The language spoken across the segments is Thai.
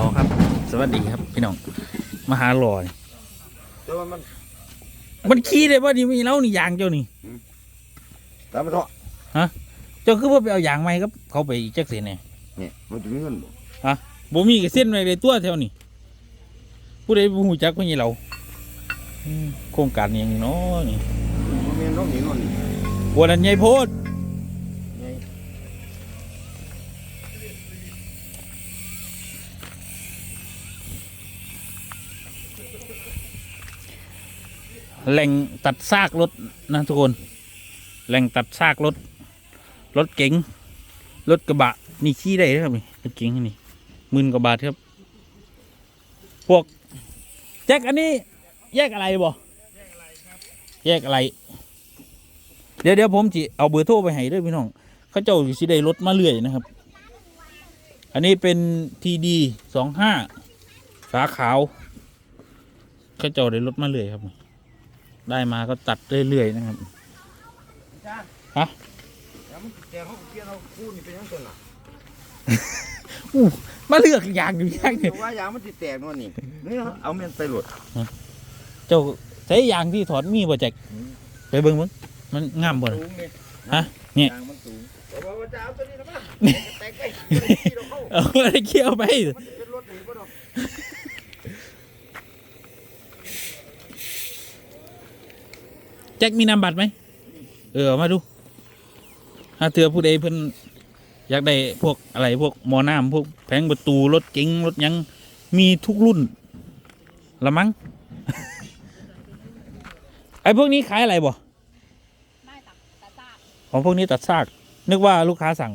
เอาครับ สวัสดีครับพี่น้องมาหาหลอยแต่ว่ามันมันขี้ได้ว่านี่มีเล่านี่ยางเจ้านี่ ตามมาเถอะเจ้าคือว่าไปเอายางไม้ครับเขาไปจักเสียเนี่ยนี่มันจะมีเงินบ่บ่มีกเส้นไว้ในตัวแถวนี้ผู้ใดบ่ฮู้จักคนนี้เราอืมโครงการอหย่างนี้เนาะนี่มันมีน้องหนีนอนนี่วันนั้นใหญ่โพด แหล่งตัดซากรถนะทุกคน แหล่งตัดซากรถ รถเก๋ง รถกระบะ นี่ขี้ได้ครับนี่ รถเก๋งนี่หมื่นกว่าบาทครับ พวกแจ็คอันนี้ แยกอะไรบ่แยกอะไร เดี๋ยวเดี๋ยวผมจิเอาเบอร์โทรไปให้ด้วยพี่น้อง เขาเจ้าสิได้รถมาเรื่อยนะครับ อันนี้เป็นทีดีสองห้าฝาขาว เขาเจ้าได้รถมาเรื่อยครับ ได้มาก็ตัดเรื่อยๆนะครับแล้วมันแกเขาเกลียนเอาคู่นี่เป็นยังไงล่ะอู้มาเลือกอย่างอยู่อย่างเนี่เดี๋ยยวว่ายางมันติดแตกนอนนี่นี่เอาเมียนไปหลดเจ้าใช้ยางที่ถอดมีบ่แจกไปเบิ่งเบิ่งมันงามบ่น่ะสูงนี่ฮะเนี่ยยางมันสูงแต่ว่าว่าจะเอาตัวนี้นะมั้งแตกไปที่เราเข้าเอาอะไรเกี่ยวไป มันจะเป็นรถหนีบ่ดอก แจ็คมีนามบัตรไหมเออเอามาดูถ้าเธอผู้ใดเพิ่นอยากได้พวกอะไรพวกหมอน้ำพวกแผงประตูรถเก๋งรถหยังมีทุกรุ่นละมั้งไอ้พวกนี้ขายอะไรบ่ไม่ตักแต่ซากของพวกนี้ตัดซาก นึกว่าลูกค้าสั่ง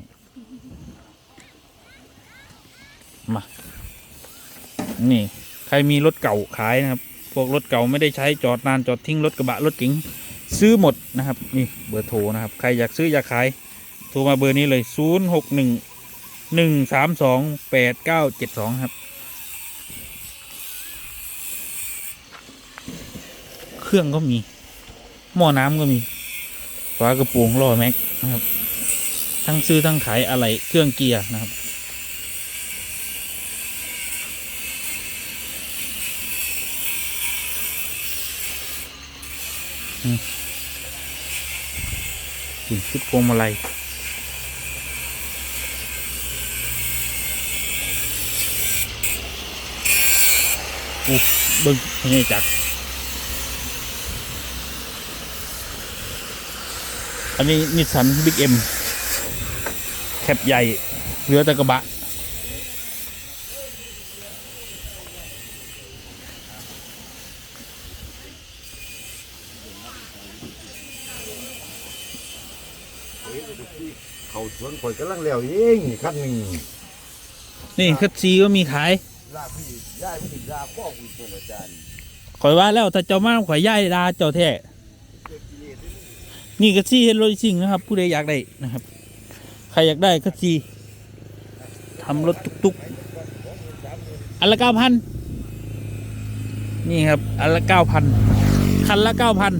มา นี่ ใครมีรถเก่าขายนะครับ พวกรถเก่าไม่ได้ใช้จอดนานจอดทิ้งรถกระบะรถเก๋ง ซื้อหมดนะครับนี่เบอร์โทรนะครับ ใครอยากซื้ออยากขายโทรมาเบอร์นี้เลย 0 6 1 1 3 2 8 9 7 2 ครับ เครื่องก็มี หม้อน้ำก็มีฝากระโปรงล้อแม็กนะครับ ทั้งซื้อทั้งขายอะไรเครื่องเกียร์นะครับอืม กินชุดพวงมาลัยอู้เบิ้งนี่จักอันนี้นิสสันบิ๊กเอ็มแคปใหญ่ เหลือแต่กระบะ สวนข่อยกำลังเลี้ยวเองนี่คันหนึ่งนี่คัตซีก็มีขายลากพี่ย้ายไม่ถึงลากป้องอีกตัวอาจารย์ข่อยว่าแล้วถ้าเจ้ามาข่อยย่ายดาเจ้าแท้นี่คัตซีเฮโรซิ่งนะครับ ผู้ใดอยากได้นะครับ ใครอยากได้คัตซีทำรถตุกๆอันละเก้าพันนี่ครับอันละเก้าพันคันละเก้าพัน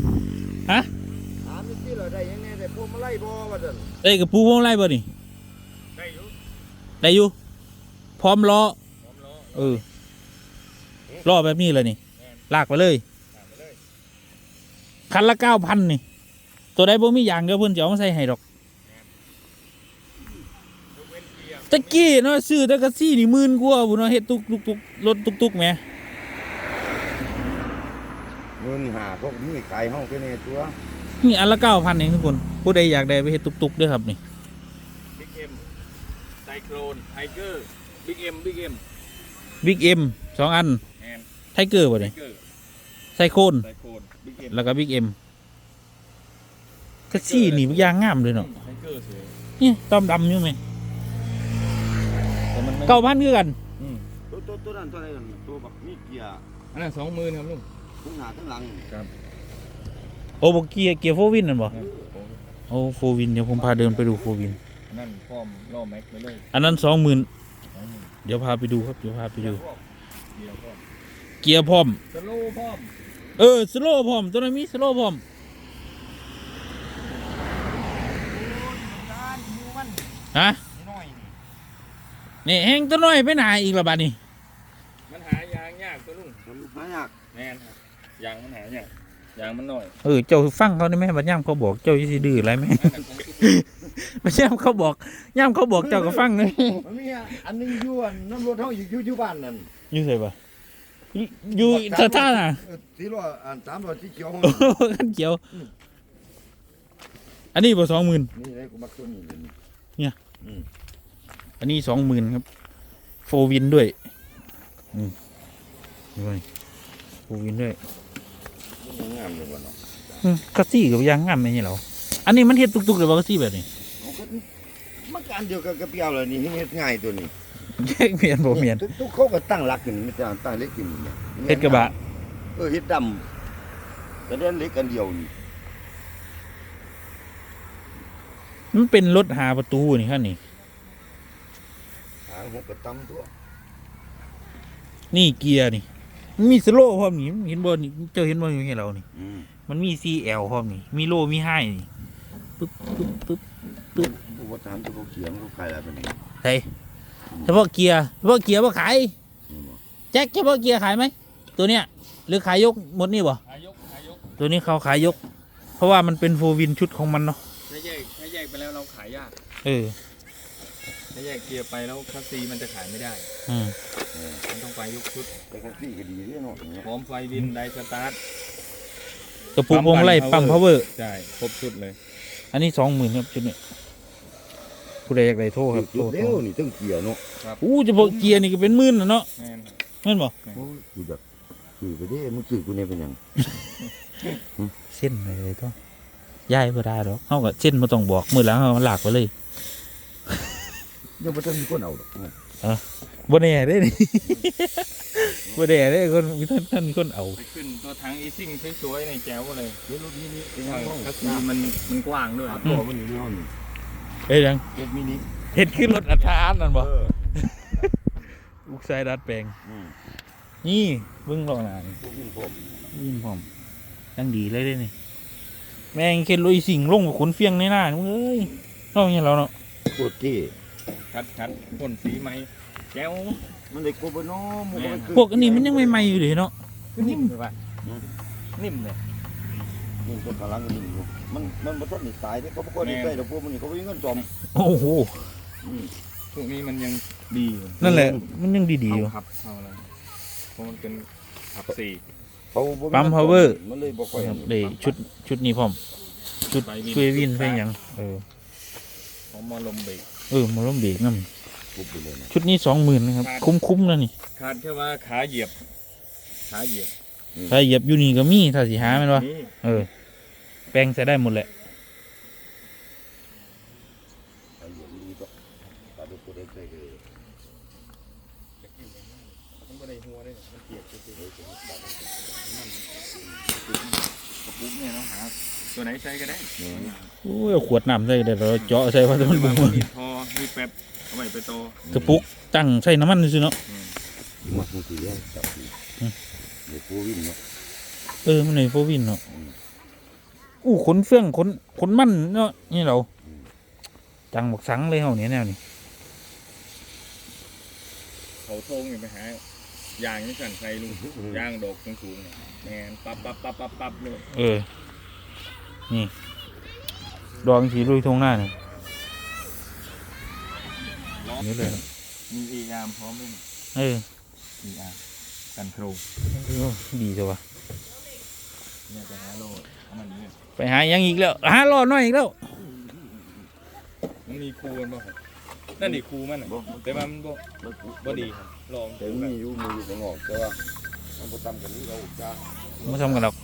ฮะ ได้กับปูพวงไล่บ่นี่ได้อยู่ได้อยู่พร้อมล้อเออล้อแบบนี้เลยนี่ลากไปเลยคันละเก้าพันนี่ ตัวใดบ่มีอย่างเดียวเพิ่นจะเอามาใส่ให้ดอกตะกี้เนาะซื้อแตะกะซี่นี่หมื่นกว่าพุ่นเนาะเฮ็ดตุกตุกตุกรถตุกตุกแหมเงินหาพวกนี้ขายห้องแค่นี้ตัว นี่อันละเก้าพันเองทุกคน ผู้ใดอยากได้ไปเฮ็ดตุกตุกเด้วยครับนี่บิ๊กเอ็มไซโครนไทเกอร์บิ๊กเอ็มบิ๊กเอ็มบิ๊กเอ็มสองอันแอนไทเกอร์บ่ไทนี่เกอร์ไซโคนไซโครนบิ๊กเอ็มแล้วก็บิ๊กเอ็มกะซี่นี่ยางงามเลยเนาะไทเกอร์สวยนี่ต้อมดำอยู่ไหมแต่มันไม่เก้าพันคือกันอืมตัวตัวตัวนั้นตัวอะไรนั่นตัวแบบมีเกียร์อันนั้นสองหมื่นครับลุงทั้งหน้าทั้งหลัง โอ้บเกียร์เกียร์โฟวินนั่นบ่ครับผมโอ้โฟวินเดี๋ยวผมพาเดินไปดูโฟวินอันนั้นพร้อมล่อแม็กไปเลยอันนั้นสองหมื่นสองหมื่นเดี๋ยวพาไปดูครับเดี๋ยวพาไปดูเดียวพร้อมเกียร์พร้อม สโลว์พร้อมเออสโลว์พร้อมตัวนั้นมีสโลว์พร้อมการมูมันฮะน้อยนี่แห้งตัวน้อยไปไหนอีกละบาดนี้นหายากแน่นครับยางมันหายเนี่ ยยางมันหน่อยเออเจ้าฟังเขาได้ไหมบัดย่ำเขาบอกเจ้าสิดื้ออะไรไหมนั่นน่ะของที่บัดย่ำเขาบอกย่ำเขาบอกเจ้าก็ฟังเลยมันมีอันนึงอยู่อันน้ำรถเฮาอยู่อยู่บ้านนั่นอยู่ไสปะอยู่สถานน่ะเออที่ว่าอันสามร้อยที่เขียวโอ้โหขันเขียว อันนี้บ่สองหมื่นนี่เลยกูมักตัวนี้เลยอันนี้สองหมื่นครับ โฟวินด้วย อืมด้วยโฟวินด้วย นี่งามเลยว่ะเนาะอืมคัสซี่กับยางงามไหมนี่เหรออันนี้มันเฮ็ดตุกๆหรือว่าคัสซี่แบบนี้เอาก็มันการเดียวกับกระเปียวเลยนี่เฮ็ดง่ายตัวนี้แยกเมียนบ่เมียน ทุกทุกเขาก็ตั้งหลักขึ้นไม่ใช่ตั้งเล็กขึ้นนี่เฮ็ดกระบะ เออเฮ็ดดำแต่เด่นเล็กกันเดียวนี่มันเป็นรถหาประตูนี่ครับนี่หางหกกระตำตัว นี่เกียร์นี่ มันมีสโลว์พร้อมนี่เห็นบ่นี่เจ้าเห็นบ่อยู่ให้เรานี่อืมมันมี CL พร้อมนี่มีโลมีไฮนี่ปึ๊บปึ๊บปึ๊บผู้ว่าทหารที่เขาเขียนเขาขายอะไรเป็นนี่ใช่เฉพาะเกียร์เฉพาะเกียร์บ่ขายนี่บ่แจ็คเฉพาะเกียร์ขายไหมตัวเนี้ยหรือขายยกหมดนี่บ่หายกหายกตัวนี้เขาขายยก เพราะว่ามันเป็นโฟวินชุดของมันเนาะถ้าแยกถ้าแยกไปแล้วเราขายยากเออ ถ้าแยกเกียร์ไปแล้วคัสซีมันจะขายไม่ได้ อืมมันต้องไปยกชุดแต่คันซี่ก็ดีเด้เนาะอย่างเงี้ยพร้อมไฟวินไดสตาร์ทกระปุกวงไล่ปั๊มพาวเวอร์ ใช่ครบชุดเลย อันนี้สองหมื่นครับชุดนี้ผู้ใดอยากได้โทรครับโทรเร็วนี่ต้องเกียร์เนาะอู้จะบอกเกียร์นี่ก็เป็นหมื่นนะเนาะแม่นแม่นบ่โอ้ยกูแบบซื้อไปเด้มึงซื้อกูเนี่ยเป็นหยังเส้นไปเลยต้องย้ายบ่ได้หรอกเฮาก็เส้นบ่ต้องบอกมื้อหลังเฮาลากไปเลย ยังบ่ทันมีคนเอาดอกบ่แน่เด้นี่บ่แน่เด้คนมีท่านท่านมีคนเอา ไปขึ้นตัวถังอีซิ่งสวยๆในแจ๋วเลยเดี๋ยวรถนี้นี่เป็นหเอยังอบ้างคัสซีมันมันกว้างด้วยตัวมันอยู่ในห้องนี่เอ้ยยังรถมินิเฮ็ดขึ้นรถอัตราอันนั่นบ่เออลูกชายดัดแปลงอืมนี่เบิ่งลองหน้านี่พวกนี้ผมยิงพร้อมยังดีเลยเด้นี่แม่งเข็นลุยสิ่งลงกับขนเฟียงในหน้ามึงเอ้ยเฮาอย่างเราเนาะโคตรเท่ คัดคัดพ่นสีไหมแจ๋วมันได้กบเนาะมันก็พวกอันนี้มันยังใหม่ๆอยู่เลยเนาะนิ่มเลยป่ะนิ่มเลยนี่ตัวกำลังนี่อยู่มันมันบ่ทันได้ตายเด้เขาบ่ค่อยได้ใช้ดอกพวกมันนี่เขาบ่มีเงินจอมโอ้โหอืมพวกนี้มันยังดีอยู่นั่นแหละ มันยังดีๆอยู่เอาขับเอาอะไรเพราะมันเป็นขับสี่เขาบ่ปั๊ม power มันเลยบ่ค่อยครับได้ชุดชุดนี้พร้อม ชุดช่วยวินไปหยังเออของมอลมเบรก เออมาล้มเบรกนั่นปุ๊บไปเลยนะ ชุดนี้สองหมื่นนะครับคุ้มๆนะนี่ขาดแค่ว่าขาเหยียบ ขาเหยียบถ้าเหยียบอยู่นี่ก็มีถ้าสิหาแมันวะนี่เออ แปลงใส่ได้หมดแหละไอ้เหี้ยนี่ก็ตาดูตัวเด็กเลยมันก็ได้หัวได้มันเกียบเฉยๆกระปุกเนี่ยเนาะหา ตัวไหนใช้ก็ได้โอ้ยเอาขวดน้ำใส่ได้เราเจาะใส่ว่ามันบุ้งมีทอมีแป๊บเอาไว้ไปโตกระปุกตั้งใส่น้ำมันซื่อๆเนาะมัดมือถือให้จับดีเดี๋ยวกูวิ่งเนาะเออมันในโฟวินเนาะอู้ขนเฟื่องขนขนมันเนาะนี่เราจังบักสังเลยเฮาเนี่ยแนวนี้เขาโทงอย่างไปหายางนี่สั่นใส่ลุงยางดอกสูงๆเนี่ยแมนปั๊บปั๊บปั๊บปั๊บปั๊บเลยเออ นี่ ดองสีลุยทงหน้าเนี่ยล้อนี่เลยนะมีเอยามพร้อมด้วยเออมีอากันโครงเออดีจังวะเนี่ยไปหาโลดเอามันนี้ไปหายังอีกแล้วหารอหน่อยอีกแล้วมันมีครูมันบ่ครับนั่นนี่ครูมันน่ะแต่ว่ามันบ่บ่ดีครับลองแต่มีอยู่มีอยู่ข้างนอกแต่ว่ามันบ่ตำกันนี้เราจ้ามาทำกันหรอก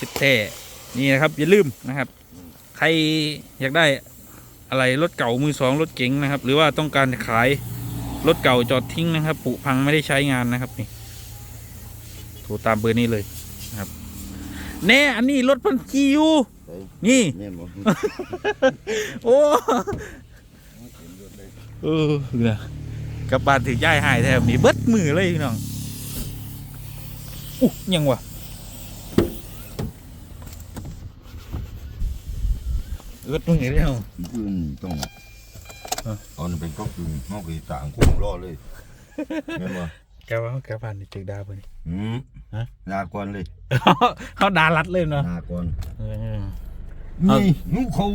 สิบแท่นี่นะครับอย่าลืมนะครับ ใครอยากได้อะไรรถเก่ามือสองรถเก๋งนะครับ หรือว่าต้องการขายรถเก่าจอดทิ้งนะครับผุพังไม่ได้ใช้งานนะครับนี่โทรตามเบอร์นี้เลยนะครับ แน่อันนี้รถพันจีอยู่ใส่นี่แม่นบ่โอ้เออเนี่ยกลับบ้านถึงย่ายหายแทบนี่เบิดมือเลยพี่น้องอู้ยังวะ อิดมือแล้วปืนต้องฮะเอามันเป็นก็ปืนนอกคือต่างกูรอเลยแม่นบ่แกว่าแกผ่านจึกดาเพิ่นอืมฮะลาก่อนเลยเขาดารัดเลยเนาะลาก่อนเออนี่นูเขา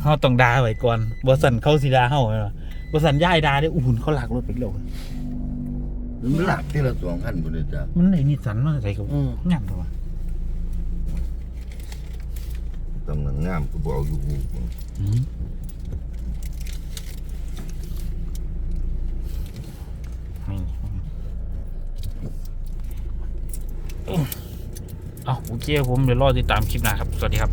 เขาต้องดาไว้ก่อนบ่สั่นเขาสิดาเฮาแม่นบ่บ่สั่นย้ายดาได้อุ่นเขาหลักรถไปแล้วมันหลักที่ละสองอันพุ่นเลยจ้ะมันไอ้นี่สันมาใส่กับอืมงามตัววะ ตำแหน่งงามก็บอกอยู่หูอืมนี่เอาโอเคผมเดี๋ยวรอติดตามคลิปหน้าครับ สวัสดีครับ